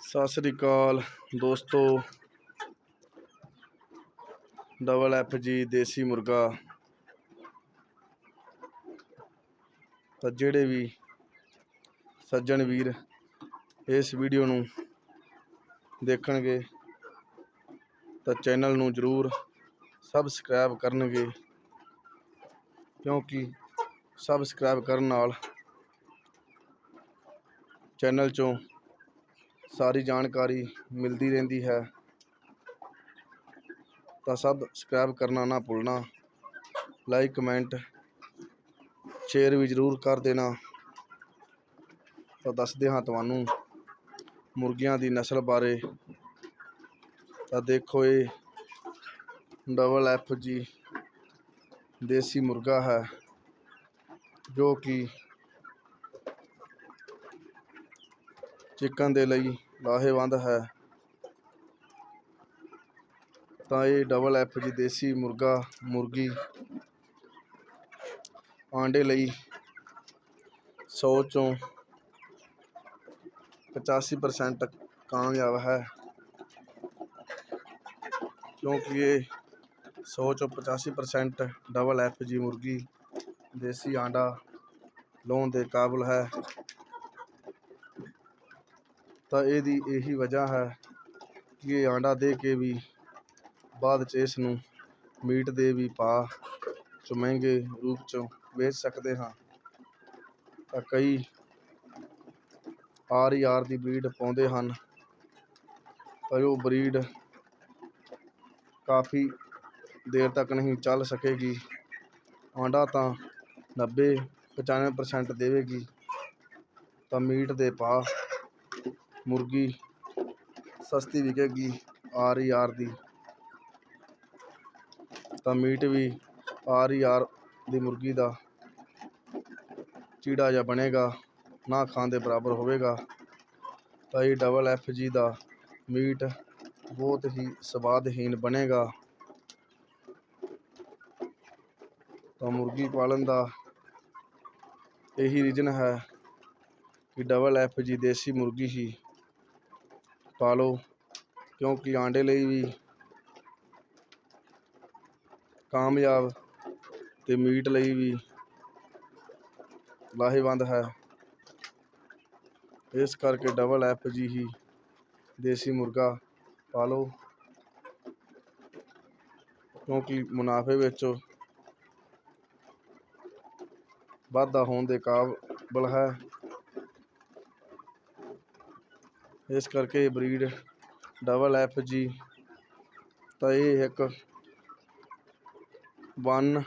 ਸਤਿ ਸ੍ਰੀ ਅਕਾਲ ਦੋਸਤੋ। Double F ਜੀ ਦੇਸੀ ਮੁਰਗਾ। ਤਾਂ ਜਿਹੜੇ ਵੀ ਸੱਜਣ ਵੀਰ ਇਸ ਵੀਡੀਓ ਨੂੰ ਦੇਖਣਗੇ, ਤਾਂ ਚੈਨਲ ਨੂੰ ਜ਼ਰੂਰ ਸਬਸਕ੍ਰਾਈਬ ਕਰਨਗੇ। ਕਿਉਂਕਿ ਸਬਸਕ੍ਰਾਈਬ ਕਰਨ ਨਾਲ ਚੈਨਲ 'ਚੋਂ ਸਾਰੀ ਜਾਣਕਾਰੀ ਮਿਲਦੀ ਰਹਿੰਦੀ ਹੈ। ਤਾਂ ਸਬਸਕ੍ਰਾਈਬ ਕਰਨਾ ਨਾ ਭੁੱਲਣਾ। ਲਾਈਕ ਕਮੈਂਟ ਸ਼ੇਅਰ ਵੀ ਜ਼ਰੂਰ ਕਰ ਦੇਣਾ। ਤਾਂ ਦੱਸਦੇ ਹਾਂ ਤੁਹਾਨੂੰ ਮੁਰਗੀਆਂ ਦੀ ਨਸਲ ਬਾਰੇ। ਤਾਂ ਦੇਖੋ ਇਹ ਡਬਲ ਐਫ ਜੀ ਦੇਸੀ ਮੁਰਗਾ ਹੈ, ਜੋ ਕਿ ਚਿਕਨ ਦੇ ਲਈ ਲਾਹੇਵੰਦ ਹੈ। ਤਾਂ ਇਹ ਡਬਲ ਐਫ ਜੀ ਦੇਸੀ ਮੁਰਗਾ, ਮੁਰਗੀ ਆਂਡੇ ਲਈ 100 ਚੋਂ 85% ਕਾਮਯਾਬ ਹੈ। ਕਿਉਂਕਿ ਇਹ 100 ਚੋਂ 85% ਡਬਲ ਐਫ ਜੀ ਮੁਰਗੀ, ਦੇਸੀ ਆਂਡਾ ਲਾਉਣ ਦੇ ਕਾਬਲ ਹੈ। ਤਾਂ ਇਹਦੀ ਇਹੀ ਵਜ੍ਹਾ ਹੈ ਕਿ ਇਹ ਆਂਡਾ ਦੇ ਕੇ ਵੀ ਬਾਅਦ 'ਚ ਇਸ ਨੂੰ ਮੀਟ ਦੇ ਵੀ ਭਾਅ 'ਚ ਮਹਿੰਗੇ ਰੂਪ 'ਚ ਵੇਚ ਸਕਦੇ ਹਾਂ। ਤਾਂ ਕਈ ਆਰ ਈ ਆਰ ਦੀ ਬਰੀਡ ਪਾਉਂਦੇ ਹਨ, ਪਰ ਉਹ ਬਰੀਡ ਕਾਫੀ ਦੇਰ ਤੱਕ ਨਹੀਂ ਚੱਲ ਸਕੇਗੀ। ਆਂਡਾ ਤਾਂ 90 95% ਦੇਵੇਗੀ, ਤਾਂ ਮੀਟ ਦੇ ਭਾਅ ਮੁਰਗੀ ਸਸਤੀ ਵਿਕੇਗੀ ਆਰ ਈ ਆਰ ਦੀ। ਤਾਂ ਮੀਟ ਵੀ ਆਰ ਈ ਆਰ ਦੀ ਮੁਰਗੀ ਦਾ ਚੀੜਾ ਜਿਹਾ ਬਣੇਗਾ, ਨਾ ਖਾਣ ਦੇ ਬਰਾਬਰ ਹੋਵੇਗਾ। ਤਾਂ ਇਹ ਡਬਲ ਐਫ ਜੀ ਦਾ ਮੀਟ ਬਹੁਤ ਹੀ ਸਵਾਦਹੀਨ ਬਣੇਗਾ। ਤਾਂ ਮੁਰਗੀ ਪਾਲਣ ਦਾ ਇਹੀ ਰੀਜਨ ਹੈ ਕਿ ਡਬਲ ਐਫ ਜੀ ਦੇਸੀ ਮੁਰਗੀ ਹੀ ਪਾ ਲਓ, ਕਿਉਂਕਿ ਆਂਡੇ ਲਈ ਵੀ ਕਾਮਯਾਬ ਤੇ ਮੀਟ ਲਈ ਵੀ ਲਾਹੇਵੰਦ ਹੈ। ਇਸ ਕਰਕੇ ਡਬਲ ਐਫ ਜੀ ਹੀ ਦੇਸੀ ਮੁਰਗਾ ਪਾਲੋ ਕਿਉਂਕਿ ਮੁਨਾਫੇ ਵਿੱਚ ਵਾਧਾ ਹੋਣ ਦੇ ਕਾਬਲ ਹੈ। ਇਸ ਕਰਕੇ ਇਹ ਬਰੀਡ ਡਬਲ ਐਫ ਜੀ ਤਾਂ ਇਹ ਇੱਕ 1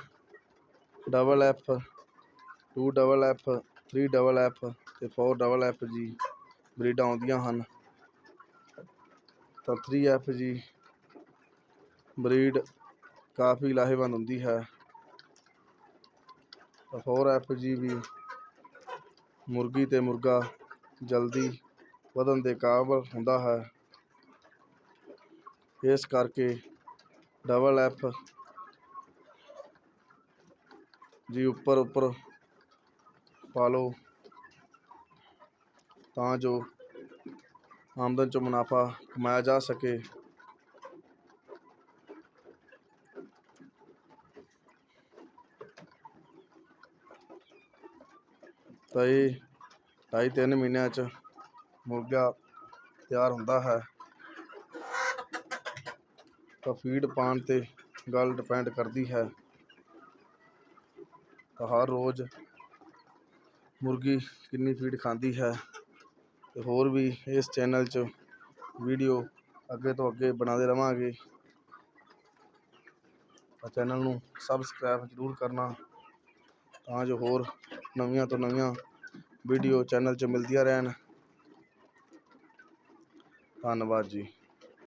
double F 2 double F 3 double F ਤੇ 4 ਡਬਲ ਐਫ ਜੀ ਬਰੀਡਾਂ ਆਉਂਦੀਆਂ ਹਨ। ਤਾਂ 3 ਐਫ ਜੀ ਬਰੀਡ ਕਾਫੀ ਲਾਹੇਵੰਦ ਹੁੰਦੀ ਹੈ। ਤਾਂ 4 ਐਫ ਜੀ ਵੀ ਮੁਰਗੀ ਤੇ ਮੁਰਗਾ ਜਲਦੀ ਵਧਣ ਦੇ ਕਾਬਲ ਹੁੰਦਾ ਹੈ। ਇਸ ਕਰਕੇ ਡਬਲ ਐਫ ਜੀ ਉੱਪਰ ਉੱਪਰ ਪਾ ਲਓ। ਤਾਂ ਜੋ ਆਮਦਨ ਚੋਂ ਮੁਨਾਫਾ ਕਮਾਇਆ ਜਾ ਸਕੇ। ਤਾਂ ਇਹ ਢਾਈ ਤਿੰਨ ਮਹੀਨਿਆਂ 'ਚ ਮੁਰਗਾ ਤਿਆਰ ਹੁੰਦਾ ਹੈ, ਤਾਂ ਫੀਡ ਪਾਉਣ 'ਤੇ ਗੱਲ ਡਿਪੈਂਡ ਕਰਦੀ ਹੈ। ਤਾਂ ਹਰ ਰੋਜ਼ ਮੁਰਗੀ ਕਿੰਨੀ ਫੀਡ ਖਾਂਦੀ ਹੈ ਤੇ ਹੋਰ ਵੀ ਇਸ ਚੈਨਲ 'ਚ ਵੀਡੀਓ ਅੱਗੇ ਤੋਂ ਅੱਗੇ ਬਣਾਉਂਦੇ ਰਵਾਂਗੇ। ਤਾਂ ਚੈਨਲ ਨੂੰ ਸਬਸਕ੍ਰਾਈਬ ਜ਼ਰੂਰ ਕਰਨਾ, ਤਾਂ ਜੋ ਹੋਰ ਨਵੀਆਂ ਤੋਂ ਨਵੀਆਂ ਵੀਡੀਓ ਚੈਨਲ 'ਚ ਮਿਲਦੀਆਂ ਰਹਿਣ। ਧੰਨਵਾਦ ਜੀ।